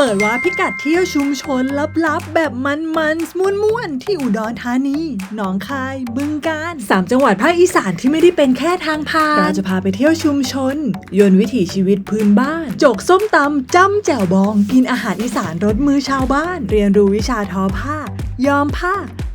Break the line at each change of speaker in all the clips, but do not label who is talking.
เปิดว่าพิกัดเที่ยวชุมชนลับๆ แบบมันๆม่วนๆที่อุดรธานีหนองคาย บึงกาฬสามจังหวัดภาคอีสานที่ไม่ได้เป็นแค่ทางผ่านเราจะพาไปเที่ยวชุมชน ยนต์วิถีชีวิตพื้นบ้าน จกส้มตำจ้ำแจ่วบอง กินอาหารอีสานรสมือชาวบ้าน เรียนรู้วิชาทอผ้า ยอมผ้า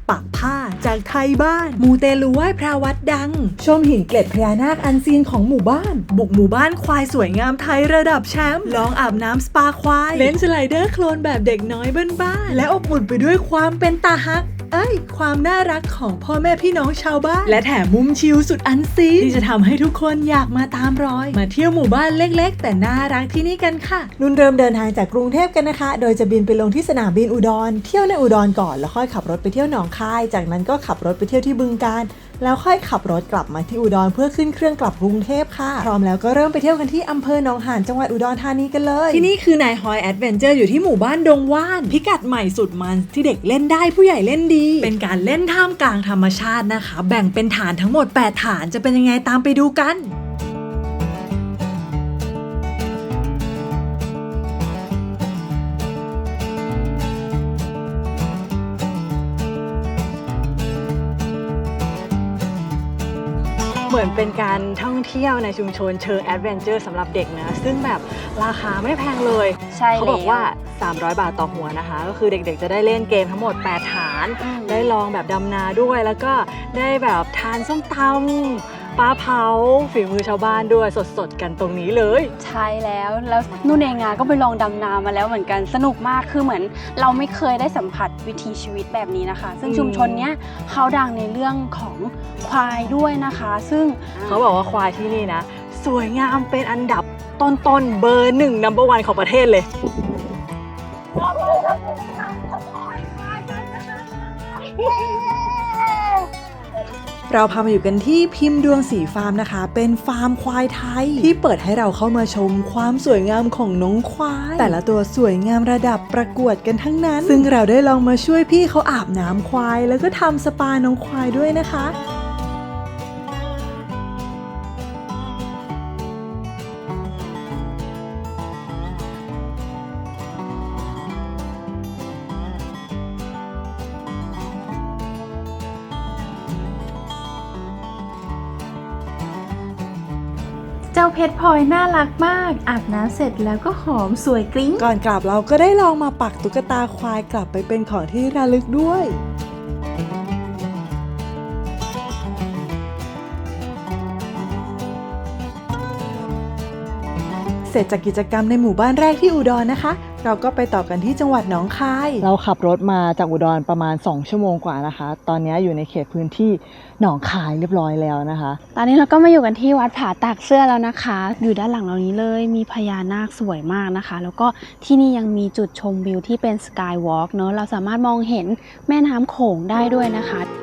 ปักผ้าจากไทยบ้าน มูเตลูไหว้พระวัดดัง ชมหินเกล็ดพญานาคอันซีนของหมู่บ้าน บุกหมู่บ้านควายสวยงามไทยระดับแชมป์ลองอาบน้ำสปาควาย เล่นสไลเดอร์โคลนแบบเด็กน้อยบ้านๆและอบอุ่นไปด้วยความเป็นตาฮัก เอ้ย ความน่ารักของพ่อแม่พี่น้องชาวบ้าน และแถมมุมชิลสุดอันซีนที่จะทำให้ทุกคนอยากมาตามรอย มาเที่ยวหมู่บ้านเล็ก ๆ แต่น่ารักที่นี่กันค่ะ นุ่นเริ่มเดินทางจากกรุงเทพกันนะคะ โดยจะบินไปลงที่สนามบินอุดร เที่ยวในอุดรก่อนแล้วค่อยขับรถไปเที่ยวหนองคาย จากนั้นก็ขับรถไปเที่ยวที่บึงกาฬ แล้วค่อยขับรถกลับมาที่อุดรเพื่อขึ้นเครื่องกลับกรุงเทพค่ะ พร้อมแล้วก็เริ่มไปเที่ยวกันที่อำเภอหนองหานจังหวัดอุดรธานีกันเลย ที่นี่คือนายฮอยแอดเวนเจอร์อยู่ที่หมู่บ้านดงว่าน พิกัดใหม่สุดมันที่เด็กเล่นได้ผู้ใหญ่เล่นดี เป็นการเล่นท่ามกลางธรรมชาตินะคะ แบ่งเป็นฐานทั้งหมด 8 ฐานจะเป็นยังไงตามไปดูกัน เหมือนเป็นการท่องเที่ยวในชุมชนเชิงแอดเวนเจอร์สำหรับเด็กนะ ซึ่งแบบราคาไม่แพงเลย
ใช่
เขาบอกว่า 300 บาทต่อหัวนะคะ ก็คือเด็กๆ จะได้เล่นเกมทั้งหมด 8 ฐาน
อืม
ได้ลองแบบดำนาด้วย แล้วก็ได้แบบทานส้มตำ ปลาเผาฝีมือชาวบ้านด้วยสดๆกันตรงนี้เลย
ใช่แล้วแล้วนุ่นเองอะก็ไปลองดำนามาแล้วเหมือนกันสนุกมากคือเหมือน เราไม่เคยได้สัมผัสวิถีชีวิตแบบนี้นะคะ ซึ่ง
อืม
ชุมชนเนี้ยเขาดังในเรื่องของควายด้วยนะคะ ซึ่ง
เขาบอกว่าควายที่นี่นะ สวยงามเป็นอันดับต้นๆเบอร์หนึ่งนัมเบอร์วันของประเทศเลย เราพามาอยู่กันที่พิมพ์ดวงสีฟาร์มนะคะ เป็นฟาร์มควายไทย ที่เปิดให้เราเข้ามาชมความสวยงามของน้องควาย แต่ละตัวสวยงามระดับประกวดกันทั้งนั้น ซึ่งเราได้ลองมาช่วยพี่เขาอาบน้ำควาย แล้วก็ทำสปาน้องควายด้วยนะคะ
จ้าเพชรพลอยน่ารักมาก อาบน้ำเสร็จแล้วก็หอมสวยกริ้ง
ก่อนกลับเราก็ได้ลองมาปักตุ๊กตาควายกลับไปเป็นของที่ระลึกด้วย เสร็จจากกิจกรรมในหมู่บ้านแรกที่อุดรนะคะ เราก็ไปต่อกันที่จังหวัดหนองคาย เราขับรถมาจากอุดรประมาณ 2 ชั่วโมงกว่านะคะ ตอนนี้อยู่ในเขตพื้นที่หนองคายเรียบร้อยแล้วนะคะ
ตอนนี้เราก็มาอยู่กันที่วัดผาตากเสื้อแล้วนะคะ อยู่ด้านหลังเรานี้เลยมีพญานาคสวยมากนะคะ แล้วก็ที่นี่ยังมีจุดชมวิวที่เป็นสกายวอล์กเนอะเราสามารถมองเห็นแม่น้ำโขงได้ด้วยนะคะ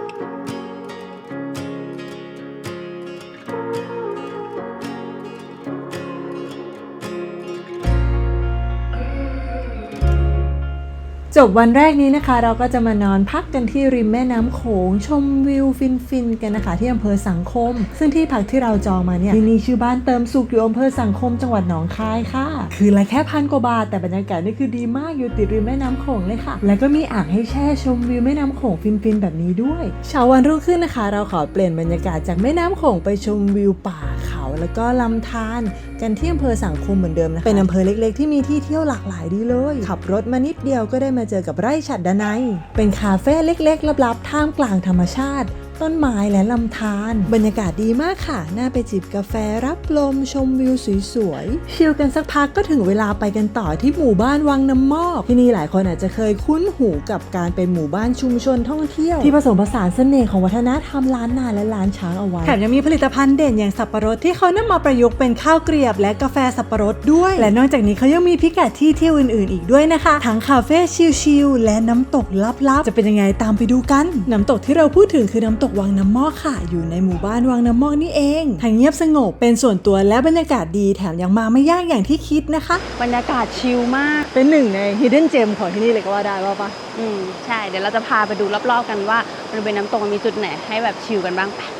จบวันแรกนี้นะคะ เราก็จะมานอนพักกันที่ริมแม่น้ำโขงชมวิวฟินๆกันนะคะ ที่อำเภอสังคม ซึ่งที่พักที่เราจองมาเนี่ยที่นี่ชื่อบ้านเติมสุขอยู่อำเภอสังคมจังหวัดหนองคายค่ะ คือละแค่พันกว่าบาทแต่บรรยากาศนี่คือดีมากอยู่ติดริมแม่น้ำโขงเลยค่ะ แล้วก็มีอ่างให้แช่ชมวิวแม่น้ำโขงฟินๆแบบนี้ด้วยเช้าวันรุ่งขึ้นนะคะ เราขอเปลี่ยนบรรยากาศจากแม่น้ำโขงไปชมวิวป่าเขาแล้วก็ลำธารกันที่อำเภอสังคมเหมือนเดิมนะคะเป็นอำเภอเล็ก ๆ ที่มีที่เที่ยวหลากหลายดีเลย ขับรถมานิดเดียวก็ได้มาเจอกับไร่ฉัดดนัย เป็นคาเฟ่เล็กๆลับๆท่ามกลางธรรมชาติ ต้นไม้และลำธารบรรยากาศดีมากค่ะ น่าไปจิบกาแฟรับลมชมวิวสวยๆชิลกันสักพักก็ถึงเวลาไปกันต่อที่หมู่บ้านวังน้ำมอกที่นี่หลายคนอาจจะเคยคุ้นหูกับการเป็นหมู่บ้านชุมชนท่องเที่ยว ที่ผสมผสานเสน่ห์ของวัฒนธรรมล้านนาและล้านช้างเอาไว้แถมยังมีผลิตภัณฑ์เด่นอย่างสับปะรดที่เขานำมาประยุกต์เป็นข้าวเกรียบและกาแฟสับปะรดด้วย และนอกจากนี้เขายังมีพิกัดที่เที่ยวอื่นๆ อีกด้วยนะคะทั้งคาเฟ่ชิลๆและน้ำตกลับๆจะเป็นยังไงตามไปดูกัน น้ำตกที่เราพูดถึงคือน้ำตกวังน้ำมอกค่ะ อยู่ในหมู่บ้านวังน้ำมอกนี่เองทางเงียบสงบเป็นส่วนตัวและบรรยากาศดีแถมยังมาไม่ยากอย่างที่คิดนะคะ
บรรยากาศชิลมาก
เป็นหนึ่งใน hidden gem ของที่นี่เลยก็ว่าได้ว่าปะ
อืมใช่ เดี๋ยวเราจะพาไปดูรอบๆกันว่าบริเวณน้ำตกมันมีจุดไหนให้แบบชิลกันบ้างไป
เ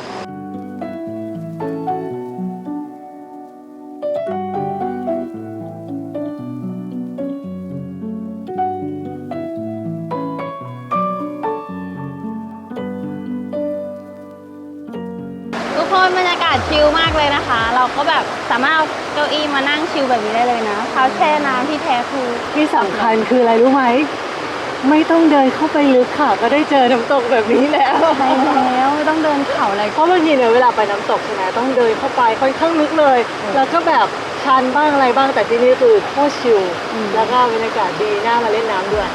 ชิ
ลมากเลยนะคะ เราก็แบบสามารถเอาเก้าอี้มานั่งชิลแบบนี้ได้เลยนะเท้าแช่น้ำที่แท้คือ
ที่สำคัญคืออะไรรู้ไหม ไม่ต้องเดินเข้าไปลึกค่ะ ก็ได้เจอน้ำตกแบบนี้แล้ว
ไปแล้วไม่ต้องเดินเขาอะไร
เพราะบางทีเนี่ยเวลาไปน้ำตกใช่ไหมต้องเดินเข้าไปค่อนข้างลึกเลย แล้วก็แบบชันบ้างอะไรบ้างแต่ที่นี่คือโคตรชิล
อืม
แล้วก็บรรยากาศดีน่ามาเล่นน้ำด้วย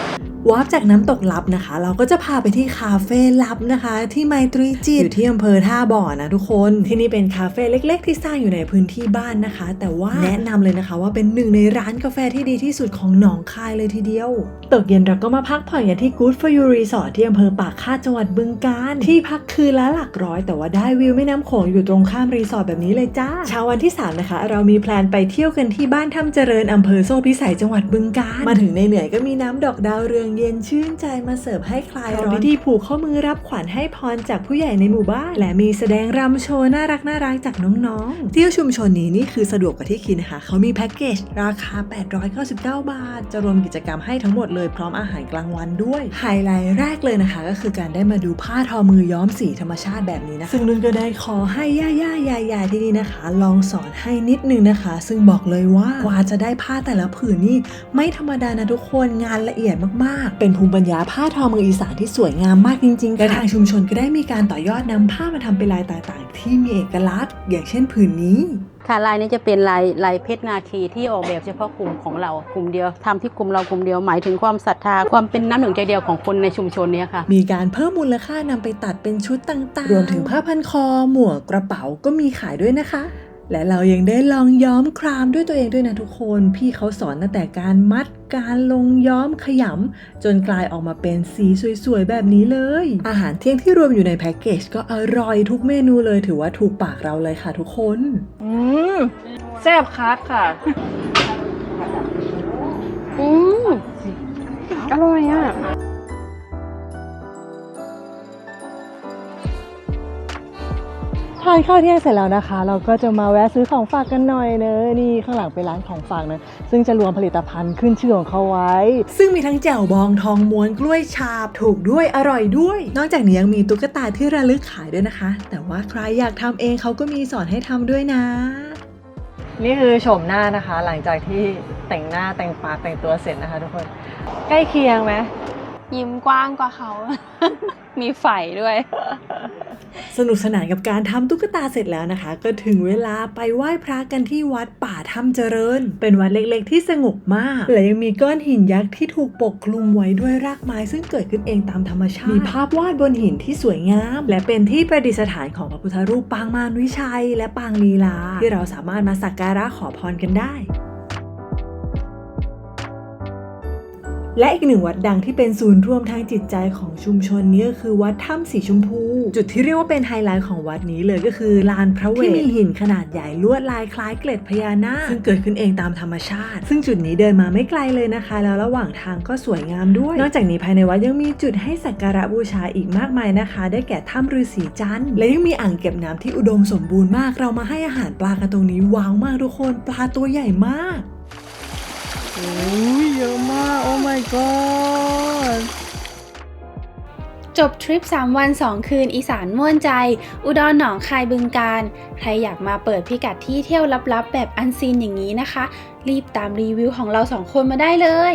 วาร์ปจากน้ำตกลับนะคะ เราก็จะพาไปที่คาเฟ่ลับนะคะ ที่ไมตรีจิตอยู่ที่อำเภอท่าบ่อนะทุกคนที่นี่เป็นคาเฟ่เล็ก ๆ ที่สร้างอยู่ในพื้นที่บ้านนะคะ แต่ว่าแนะนำเลยนะคะ ว่าเป็นหนึ่งในร้านกาแฟที่ดีที่สุดของหนองคายเลยทีเดียวตกเย็นเราก็มาพักผ่อนกันที่ Good for You Resort ที่อำเภอปากคาดจังหวัดบึงกาฬที่พักคืนละหลักร้อย แต่ว่าได้วิวแม่น้ำโขงอยู่ตรงข้ามรีสอร์ทแบบนี้เลยจ้าเช้าวันที่ 3 นะคะ เรามีแพลนไปเที่ยวกันที่บ้านถ้ำเจริญอำเภอโซ่พิสัยจังหวัดบึงกาฬมาถึงในเหนื่อยก็มีน้ำดอกดาวเรืองเย็นชื่นใจมาเสิร์ฟให้คลายร้อนพิธีผูกข้อมือรับขวัญให้พรจากผู้ใหญ่ในหมู่บ้าน และมีแสดงรำโชว์น่ารักน่ารักจากน้องๆ เที่ยวชุมชนนี้นี่คือสะดวกกว่าที่คิดนะคะ เขามีแพ็กเกจราคา 899 บาท จะรวมกิจกรรมให้ทั้งหมดเลยพร้อมอาหารกลางวันด้วย ไฮไลท์แรกเลยนะคะ ก็คือการได้มาดูผ้าทอมือย้อมสีธรรมชาติแบบนี้นะคะซึ่งนุ่นก็ได้ขอให้ย่าย่ายายายที่นี่นะคะ ลองสอนให้นิดนึงนะคะ ซึ่งบอกเลยว่ากว่าจะได้ผ้าแต่ละผืนนี่ไม่ธรรมดานะทุกคนงานละเอียดมากๆเป็นภูมิปัญญาผ้าทอมืออีสานที่สวยงามมากจริงๆและทางชุมชนก็ได้มีการต่อยอดนำผ้ามาทำเป็นลายต่างๆ ที่มีเอกลักษณ์ อย่างเช่นผืนนี้
ค่ะลายนี้จะเป็นลายลายเพชรนาคีที่ออกแบบเฉพาะกลุ่มของเรากลุ่มเดียวทำที่กลุ่มเรากลุ่มเดียวหมายถึงความศรัทธาความเป็นน้ำหนึ่งใจเดียวของคนในชุมชนเนี้ยค่ะ
มีการเพิ่มมูลค่านำไปตัดเป็นชุดต่างๆ รวมถึงผ้าพันคอ หมวกกระเป๋าก็มีขายด้วยนะคะ และเรายังได้ลองย้อมครามด้วยตัวเองด้วยนะทุกคน พี่เขาสอนตั้งแต่การมัดการลงย้อมขยำ จนกลายออกมาเป็นสีสวยๆ แบบนี้เลย อาหารเที่ยงที่รวมอยู่ในแพ็กเกจก็อร่อยทุกเมนูเลยถือว่าถูกปากเราเลยค่ะทุกคน
อืมแซ่บคักค่ะ
อืมอร่อยอะ
ทานข้าวเที่ยงเสร็จแล้วนะคะ เราก็จะมาแวะซื้อของฝากกันหน่อยเนอะนี่ข้างหลังเป็นร้านของฝากนะซึ่งจะรวมผลิตภัณฑ์ขึ้นชื่อของเขาไว้ ซึ่งมีทั้งแจ่วบองทองม้วนกล้วยฉาบ ถูกด้วยอร่อยด้วย นอกจากนี้ยังมีตุ๊กตาที่ระลึกขายด้วยนะคะ แต่ว่าใครอยากทำเองเขาก็มีสอนให้ทำด้วยนะ นี่คือโฉมหน้านะคะ หลังจากที่แต่งหน้าแต่งปากแต่งตัวเสร็จนะคะ ทุกคน ใกล้เคียงไหม
ยิ้มกว้างกว่าเขา มีไฝด้วย
สนุกสนานกับการทำตุ๊กตาเสร็จแล้วนะคะ ก็ถึงเวลาไปไหว้พระกันที่วัดป่าถ้ำเจริญ เป็นวัดเล็กๆ ที่สงบมาก และยังมีก้อนหินยักษ์ที่ถูกปกคลุมไว้ด้วยรากไม้ซึ่งเกิดขึ้นเองตามธรรมชาติ มีภาพวาดบนหินที่สวยงาม และเป็นที่ประดิษฐานของพระพุทธรูปปางมารวิชัย และปางลีลา ที่เราสามารถมาสักการะขอพรกันได้ และอีกหนึ่งวัดดังที่เป็นศูนย์รวมทางจิตใจของชุมชนนี้ก็คือวัดถ้ำสีชมพู จุดที่เรียกว่าเป็นไฮไลท์ของวัดนี้เลยก็คือลานพระเวทที่มีหินขนาดใหญ่ลวดลายคล้ายเกล็ดพญานาคซึ่งเกิดขึ้นเองตามธรรมชาติ ซึ่งจุดนี้เดินมาไม่ไกลเลยนะคะ แล้วระหว่างทางก็สวยงามด้วย นอกจากนี้ภายในวัดยังมีจุดให้สักการะบูชาอีกมากมายนะคะ ได้แก่ถ้ำฤาษีจันทร์และยังมีอ่างเก็บน้ำที่อุดมสมบูรณ์มาก เรามาให้อาหารปลากันตรงนี้ว้าวมากทุกคนปลาตัวใหญ่มาก โอ้ยเยอะมาก โอ้ my god
จบทริป 3 วัน 2 คืนอีสานม่วนใจ อุดรหนองคายบึงการ ใครอยากมาเปิดพิกัดที่เที่ยวลับๆ แบบอันซีนอย่างนี้นะคะ รีบตามรีวิวของเราสองคนมาได้เลย